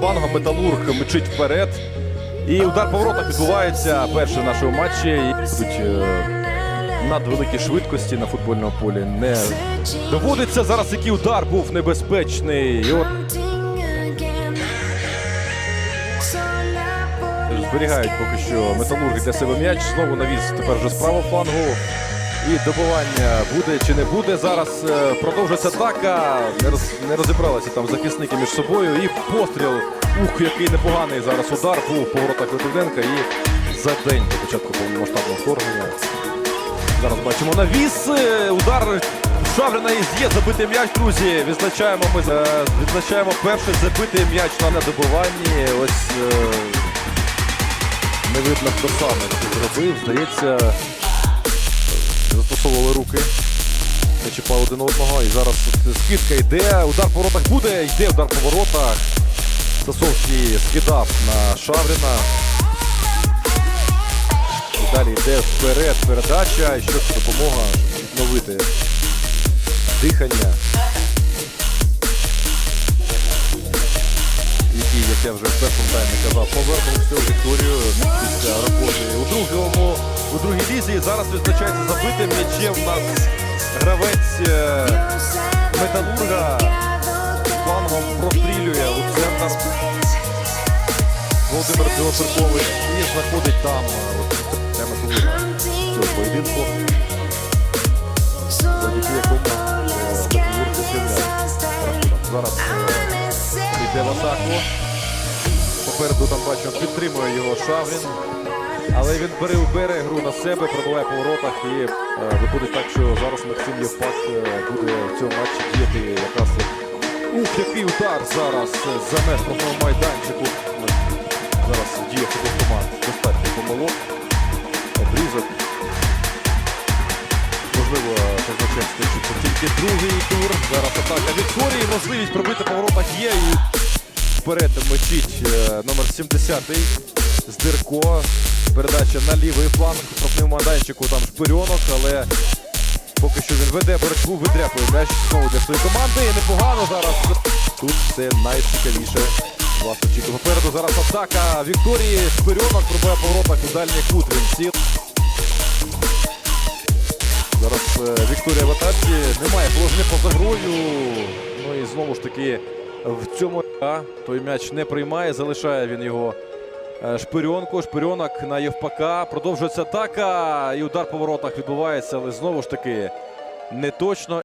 флангу. Металург мчить вперед. І удар по воротах відбувається перший в нашому матчі. Тут е, надвеликі швидкості на футбольному полі не доводиться. Зараз який удар був небезпечний. І от зберігають поки що металурги для себе м'яч. Знову навіс тепер вже з флангу. І добивання буде чи не буде. Зараз е, продовжується атака. Не, роз, не розібралися там захисники між собою. І постріл. Ух, який непоганий зараз удар був по воротах Литвиненка. І за день до початку повномасштабного вторгнення. Зараз бачимо навіс. е, Удар Шаврина і є забитий м'яч, друзі. Відзначаємо ми е, відзначаємо перший забитий м'яч на недобиванні. Ось не видно, хто саме зробив. Здається, застосовували руки. Не чіпали один одного. І зараз скидка йде. Удар по воротах буде. Йде удар по воротах. Сасовський скидав на Шаврина. І далі йде вперед передача. І що це допомога відновити дихання. Який, як я вже в першому таймі казав, повернув всю Вікторію у другій лізі. Зараз відзначається забитим м'ячем у нас гравець е, металурга. Планово прострілює у центр. Володимир Білоцеркович і знаходить там е, прямо цього поєдинку. Завдяки якому е, металург. Зараз йде в атаку. Попереду там бачимо, підтримує його Шаврін. Але він бере бере гру на себе, пробиває по воротах і е, виходить так, що зараз Максим Євпак е, буде в цьому матчі діяти якраз. Ух, який удар зараз е, за меж майданчику. Зараз діє команд. Достатньо помилок. Обрізок. Можливо, це тільки другий тур. Зараз атака Вікторії. Можливість пробити по воротах є. І вперед мечить е, номер 70 Здирко. Передача на лівий фланг. Штрафному майданчику там шпирьонок, але поки що він веде боротьбу, видряпує м'яч знову для своєї команди. І непогано зараз. Тут це найцікавіше. Вас очікує. Попереду зараз атака Вікторії. Шпирьонок пробує по воротах у дальній кут. Він сіл. Зараз е, Вікторія в атаці. Немає положення поза грою. Ну і знову ж таки в цьому той м'яч не приймає. Залишає він його шпирьонку. Шпирьонок на Євпака. Продовжується атака. І удар по воротах відбувається, але знову ж таки не точно.